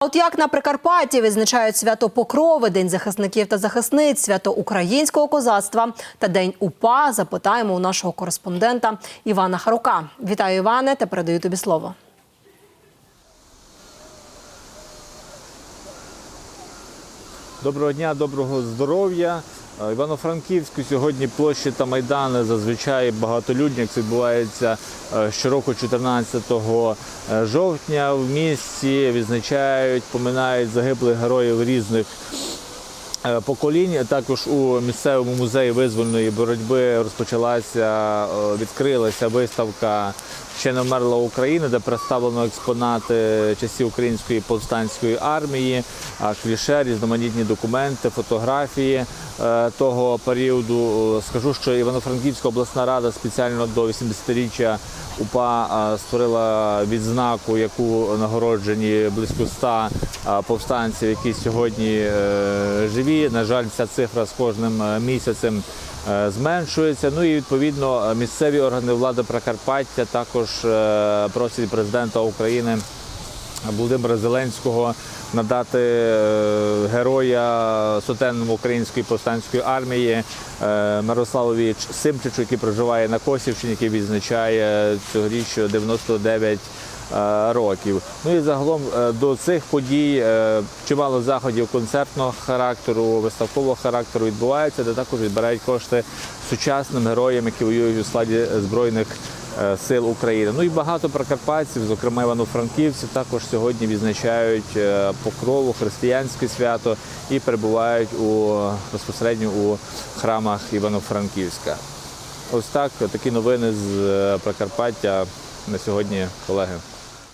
От як на Прикарпатті відзначають свято Покрови, День захисників та захисниць, свято українського козацтва та День УПА, запитаємо у нашого кореспондента Івана Харука. Вітаю, Іване, та передаю тобі слово. Доброго дня, доброго здоров'я. Е, Івано-Франківську сьогодні площі та майдани зазвичай багатолюдні, як це відбувається е, щороку 14 жовтня. В місті відзначають, поминають загиблих героїв різних е, поколінь. Також у місцевому музеї визвольної боротьби розпочалася, е, відкрилася виставка Ще не вмерла Україна, де представлено експонати часів української повстанської армії, кліше, різноманітні документи, фотографії е, того періоду. Скажу, що Івано-Франківська обласна рада спеціально до 80-річчя УПА е, створила відзнаку, яку нагороджені близько 100 е, повстанців, які сьогодні живі. На жаль, ця цифра з кожним місяцем зменшується. Ну і відповідно місцеві органи влади Прикарпаття також е, просять президента України Володимира Зеленського надати е, героя сотенному української повстанської армії е, Мирославові Симчичу, який проживає на Косівщині, який відзначає цьогоріч 99 е, років. Ну і загалом е, до цих подій е, чимало заходів концертного характеру, виставкового характеру відбувається, де також відбирають кошти сучасним героям, які воюють у складі збройних е, сил України. Ну і багато прикарпатців, зокрема івано-франківців, також сьогодні відзначають е, покрову, християнське свято і перебувають у безпосередньо у храмах Івано-Франківська. Ось так такі новини з е, Прикарпаття на сьогодні, колеги.